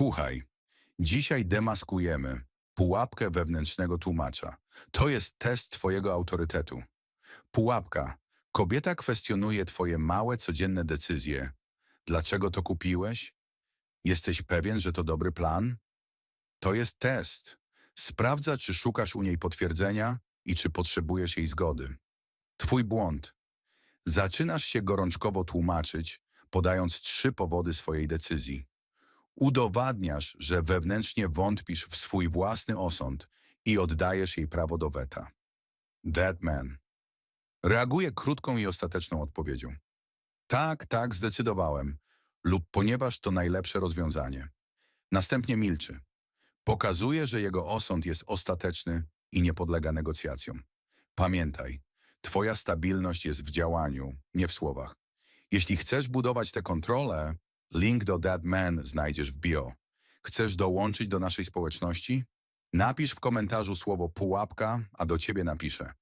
Słuchaj, dzisiaj demaskujemy pułapkę wewnętrznego tłumacza. To jest test twojego autorytetu. Pułapka. Kobieta kwestionuje twoje małe, codzienne decyzje. Dlaczego to kupiłeś? Jesteś pewien, że to dobry plan? To jest test. Sprawdza, czy szukasz u niej potwierdzenia i czy potrzebujesz jej zgody. Twój błąd. Zaczynasz się gorączkowo tłumaczyć, podając trzy powody swojej decyzji. Udowadniasz, że wewnętrznie wątpisz w swój własny osąd i oddajesz jej prawo do weta. Dead man. Reaguje krótką i ostateczną odpowiedzią. Tak, tak, zdecydowałem. Lub ponieważ to najlepsze rozwiązanie. Następnie milczy. Pokazuje, że jego osąd jest ostateczny i nie podlega negocjacjom. Pamiętaj, twoja stabilność jest w działaniu, nie w słowach. Jeśli chcesz budować tę kontrolę, link do That Man znajdziesz w bio. Chcesz dołączyć do naszej społeczności? Napisz w komentarzu słowo pułapka, a do ciebie napiszę.